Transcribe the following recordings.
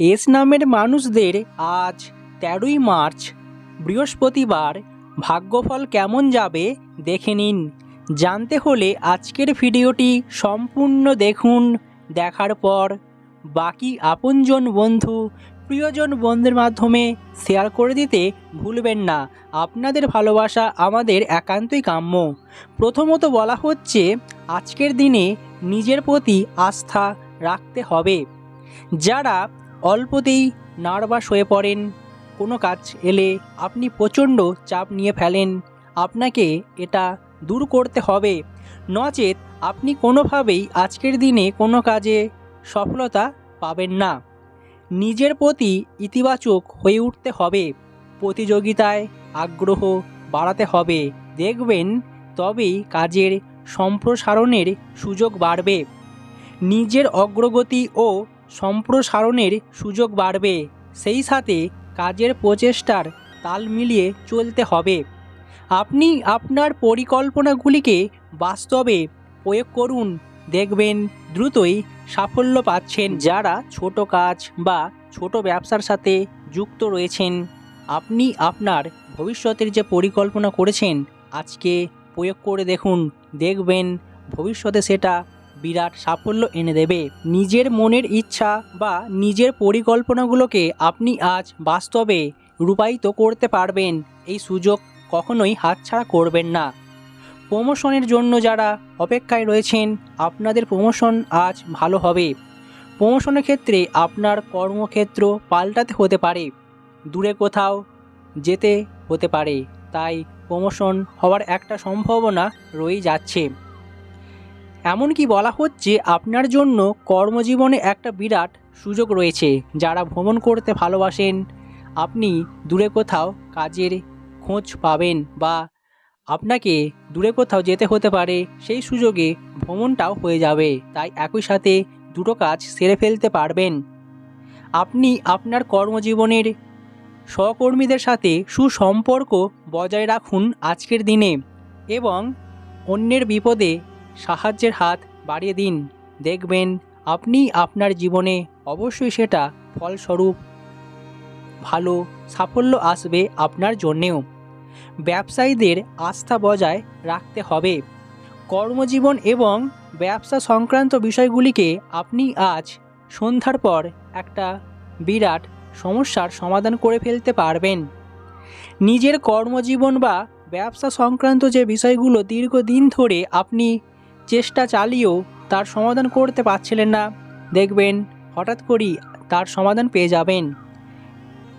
S নামের মানুষদের আজ তেরোই মার্চ, বৃহস্পতিবার ভাগ্যফল কেমন যাবে দেখে নিন। জানতে হলে আজকের ভিডিওটি সম্পূর্ণ দেখুন, দেখার পর বাকি আপনজন বন্ধু, প্রিয়জন বন্ধুর মাধ্যমে শেয়ার করে দিতে ভুলবেন না। আপনাদের ভালোবাসা আমাদের একান্তই কাম্য। প্রথমত বলা হচ্ছে, আজকের দিনে নিজের প্রতি আস্থা রাখতে হবে। যারা অল্পতেই নার্ভাস হয়ে পড়েন। কোনো কাজ এলে আপনি প্রচণ্ড চাপ নিয়ে ফেলেন। আপনাকে এটা দূর করতে হবে। নচেত আপনি কোনোভাবেই আজকের দিনে কোনো কাজে সফলতা পাবেন না। নিজের প্রতি ইতিবাচক হয়ে উঠতে হবে। প্রতিযোগিতায় আগ্রহ বাড়াতে হবে। দেখবেন তবেই কাজের সম্প্রসারণের সুযোগ বাড়বে। নিজের অগ্রগতি ও সম্প্রসারণের সুযোগ বাড়বে। সেই সাথে কাজের প্রচেষ্টার তাল মিলিয়ে চলতে হবে। আপনি আপনার পরিকল্পনাগুলিকে বাস্তবে প্রয়োগ করুন। দেখবেন দ্রুতই সাফল্য পাচ্ছেন যারা ছোট কাজ বা ছোট ব্যবসার সাথে যুক্ত রয়েছেন। আপনি আপনার ভবিষ্যতের যে পরিকল্পনা করেছেন, আজকে প্রয়োগ করে দেখুন। দেখবেন ভবিষ্যতে সেটা বিরাট সাফল্য এনে দেবে। নিজের মনের ইচ্ছা বা নিজের পরিকল্পনাগুলোকে আপনি আজ বাস্তবে রূপায়িত করতে পারবেন। এই সুযোগ কখনোই হাতছাড়া করবেন না। প্রমোশনের জন্য যারা অপেক্ষায় রয়েছেন, আপনাদের প্রমোশন আজ ভালো হবে। প্রমোশনের ক্ষেত্রে আপনার কর্মক্ষেত্র পাল্টাতে হতে পারে। দূরে কোথাও যেতে হতে পারে। তাই প্রমোশন হওয়ার একটা সম্ভাবনা রয়ে যাচ্ছে। এমনকি বলা হচ্ছে আপনার জন্য কর্মজীবনে একটা বিরাট সুযোগ রয়েছে যারা ভ্রমণ করতে ভালোবাসেন। আপনি দূরে কোথাও কাজের খোঁজ পাবেন বা আপনাকে দূরে কোথাও যেতে হতে পারে, সেই সুযোগে ভ্রমণটাও হয়ে যাবে। তাই একই সাথে দুটো কাজ সেরে ফেলতে পারবেন। আপনি আপনার কর্মজীবনের সহকর্মীদের সাথে সুসম্পর্ক বজায় রাখুন আজকের দিনে এবং অন্যের বিপদে সাহায্যের হাত বাড়িয়ে দিন। দেখবেন আপনি আপনার জীবনে অবশ্যই সেটা ফলস্বরূপ ভালো সাফল্য আসবে আপনার জন্যেও। ব্যবসায়ীদের আস্থা বজায় রাখতে হবে। কর্মজীবন এবং ব্যবসা সংক্রান্ত বিষয়গুলিকে আপনি আজ সন্ধ্যার পর একটা বিরাট সমস্যার সমাধান করে ফেলতে পারবেন। নিজের কর্মজীবন বা ব্যবসা সংক্রান্ত যে বিষয়গুলো দীর্ঘদিন ধরে আপনি চেষ্টা চালিয়েও তার সমাধান করতে পারছিলেন না। দেখবেন, হঠাৎ করেই তার সমাধান পেয়ে যাবেন।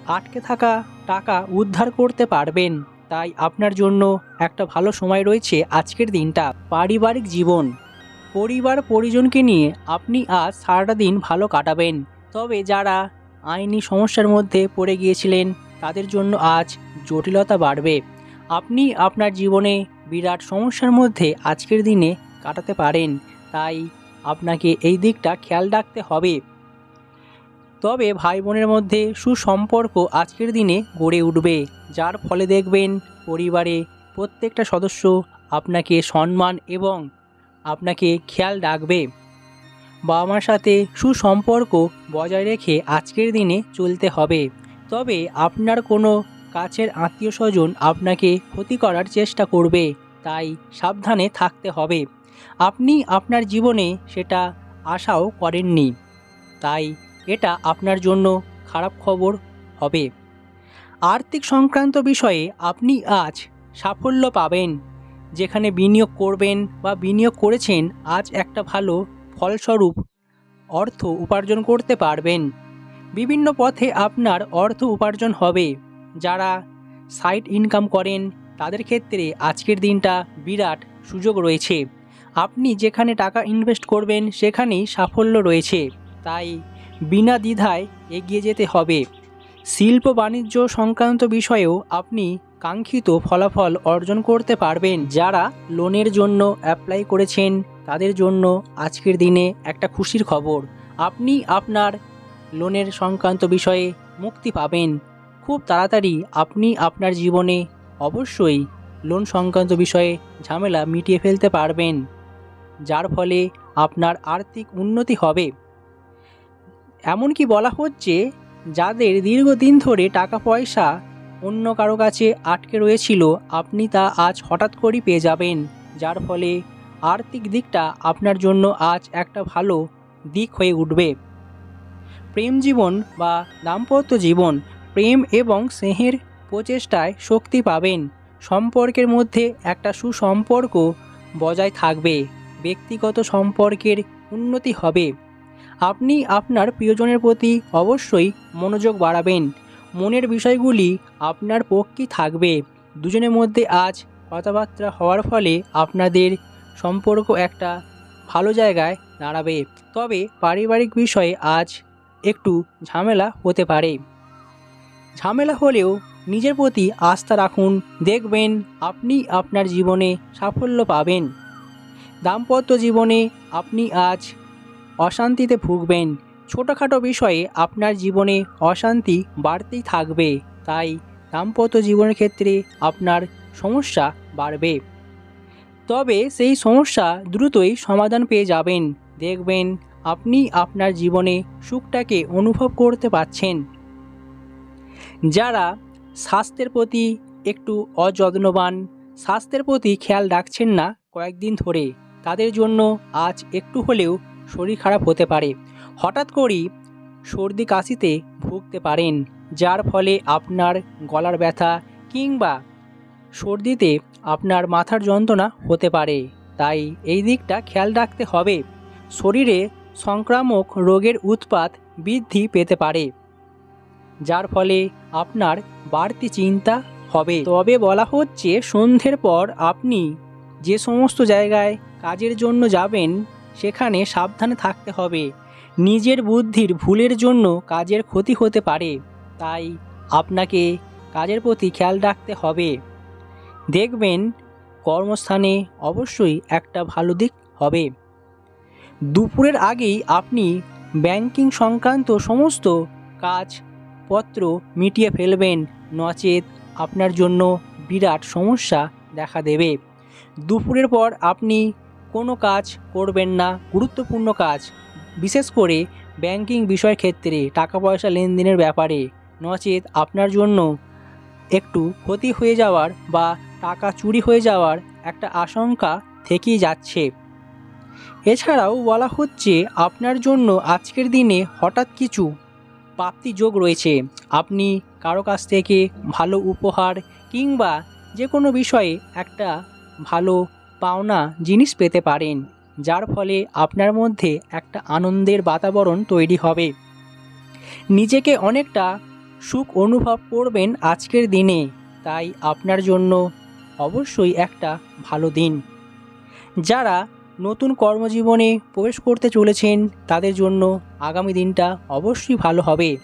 আটকে থাকা টাকা উদ্ধার করতে পারবেন। তাই আপনার জন্য একটা ভালো সময় রয়েছে আজকের দিনটা। পারিবারিক জীবন। পরিবার পরিজনকে নিয়ে আপনি আজ সারাটা দিন ভালো কাটাবেন। তবে যারা আইনি সমস্যার মধ্যে পড়ে গিয়েছিলেন, তাদের জন্য আজ জটিলতা বাড়বে। আপনি আপনার জীবনে বিরাট সমস্যার মধ্যে আজকের দিনে কাটাতে পারেন। তাই আপনাকে এই দিকটা খেয়াল রাখতে হবে। তবে ভাই বোনের মধ্যে সুসম্পর্ক আজকের দিনে গড়ে উঠবে, যার ফলে দেখবেন পরিবারে প্রত্যেকটা সদস্য আপনাকে সম্মান এবং আপনাকে খেয়াল রাখবে। বাবা মার সাথে সুসম্পর্ক বজায় রেখে আজকের দিনে চলতে হবে। তবে আপনার কোনো কাছের আত্মীয় স্বজন আপনাকে ক্ষতি করার চেষ্টা করবে, তাই সাবধানে থাকতে হবে। আপনি আপনার জীবনে সেটা আশাও করেননি। তাই এটা আপনার জন্য খারাপ খবর হবে। আর্থিক সংক্রান্ত বিষয়ে আপনি আজ সাফল্য পাবেন। যেখানে বিনিয়োগ করবেন বা বিনিয়োগ করেছেন, আজ একটা ভালো ফলস্বরূপ অর্থ উপার্জন করতে পারবেন। বিভিন্ন পথে আপনার অর্থ উপার্জন হবে। যারা সাইড ইনকাম করেন, তাদের ক্ষেত্রে আজকের দিনটা বিরাট সুযোগ রয়েছে। আপনি যেখানে টাকা ইনভেস্ট করবেন সেখানেই সাফল্য রয়েছে। তাই বিনা দ্বিধায় এগিয়ে যেতে হবে। শিল্প বাণিজ্য সংক্রান্ত বিষয়েও আপনি কাঙ্ক্ষিত ফলাফল অর্জন করতে পারবেন। যারা লোনের জন্য অ্যাপ্লাই করেছেন, তাদের জন্য আজকের দিনে একটা খুশির খবর। আপনি আপনার লোনের সংক্রান্ত বিষয়ে মুক্তি পাবেন। খুব তাড়াতাড়ি আপনি আপনার জীবনে অবশ্যই লোন সংক্রান্ত বিষয়ে ঝামেলা মিটিয়ে ফেলতে পারবেন। যার ফলে আপনার আর্থিক উন্নতি হবে। এমনকি বলা হচ্ছে, যাদের দীর্ঘদিন ধরে টাকা পয়সা অন্য কারও কাছে আটকে রয়েছিল, আপনি তা আজ হঠাৎ করেই পেয়ে যাবেন। যার ফলে আর্থিক দিকটা আপনার জন্য আজ একটা ভালো দিক হয়ে উঠবে। প্রেম জীবন বা দাম্পত্য জীবন, প্রেম এবং স্নেহের প্রচেষ্টায় শক্তি পাবেন। সম্পর্কের মধ্যে একটা সুসম্পর্ক বজায় থাকবে। ব্যক্তিগত সম্পর্কের উন্নতি হবে। আপনি আপনার প্রিয়জনের প্রতি অবশ্যই মনোযোগ বাড়াবেন। মনের বিষয়গুলি আপনার পক্ষে থাকবে। দুজনের মধ্যে আজ কথাবার্তা হওয়ার ফলে আপনাদের সম্পর্ক একটা ভালো জায়গায় দাঁড়াবে। তবে পারিবারিক বিষয়ে আজ একটু ঝামেলা হতে পারে। ঝামেলা হলেও নিজের প্রতি আস্থা রাখুন। দেখবেন আপনি আপনার জীবনে সাফল্য পাবেন। দাম্পত্য জীবনে আপনি আজ অশান্তিতে ভুগবেন। ছোটোখাটো বিষয়ে আপনার জীবনে অশান্তি বাড়তেই থাকবে। তাই দাম্পত্য জীবনের ক্ষেত্রে আপনার সমস্যা বাড়বে। তবে সেই সমস্যা দ্রুতই সমাধান পেয়ে যাবেন। দেখবেন আপনি আপনার জীবনে সুখটাকে অনুভব করতে পারছেন। যারা স্বাস্থ্যের প্রতি একটু অযত্নবান, স্বাস্থ্যের প্রতি খেয়াল রাখছেন না কয়েকদিন ধরে। তাদের জন্য আজ একটু হলেও শরীর খারাপ হতে পারে। হঠাৎ করেই সর্দি কাশিতে ভুগতে পারেন, যার ফলে আপনার গলার ব্যথা কিংবা সর্দিতে আপনার মাথার যন্ত্রণা হতে পারে। তাই এই দিকটা খেয়াল রাখতে হবে। শরীরে সংক্রামক রোগের উৎপাত বৃদ্ধি পেতে পারে, যার ফলে আপনার বাড়তি চিন্তা হবে। তবে বলা হচ্ছে সন্ধ্যের পর আপনি যে সমস্ত জায়গায় কাজের জন্য যাবেন, সেখানে সাবধানে থাকতে হবে। নিজের বুদ্ধির ভুলের জন্য কাজের ক্ষতি হতে পারে, তাই আপনাকে কাজের প্রতি খেয়াল রাখতে হবে। দেখবেন, কর্মস্থানে অবশ্যই একটা ভালো দিক হবে। দুপুরের আগেই আপনি ব্যাংকিং সংক্রান্ত সমস্ত কাজপত্র মিটিয়ে ফেলবেন, নচেত আপনার জন্য বিরাট সমস্যা দেখা দেবে। দুপুরের পর আপনি কোনো কাজ করবেন না, গুরুত্বপূর্ণ কাজ। বিশেষ করে ব্যাংকিং বিষয়ের ক্ষেত্রে টাকা পয়সা লেনদেনের ব্যাপারে নচেত আপনার জন্য একটু ক্ষতি হয়ে যাওয়ার বা টাকা চুরি হয়ে যাওয়ার একটা আশঙ্কা থেকেই যাচ্ছে। এছাড়াও বলা হচ্ছে আপনার জন্য আজকের দিনে হঠাৎ কিছু প্রাপ্তি যোগ রয়েছে। আপনি কারও কাছ থেকে ভালো উপহার কিংবা যে কোনো বিষয়ে একটা ভালো পাওনা জিনিস পেতে পারেন, যার ফলে আপনার মধ্যে একটা আনন্দের বাতাবরণ তৈরি হবে। নিজেকে অনেকটা সুখ অনুভব করবেন আজকের দিনে, তাই আপনার জন্য অবশ্যই একটা ভালো দিন। যারা নতুন কর্মজীবনে প্রবেশ করতে চলেছেন, তাদের জন্য আগামী দিনটা অবশ্যই ভালো হবে।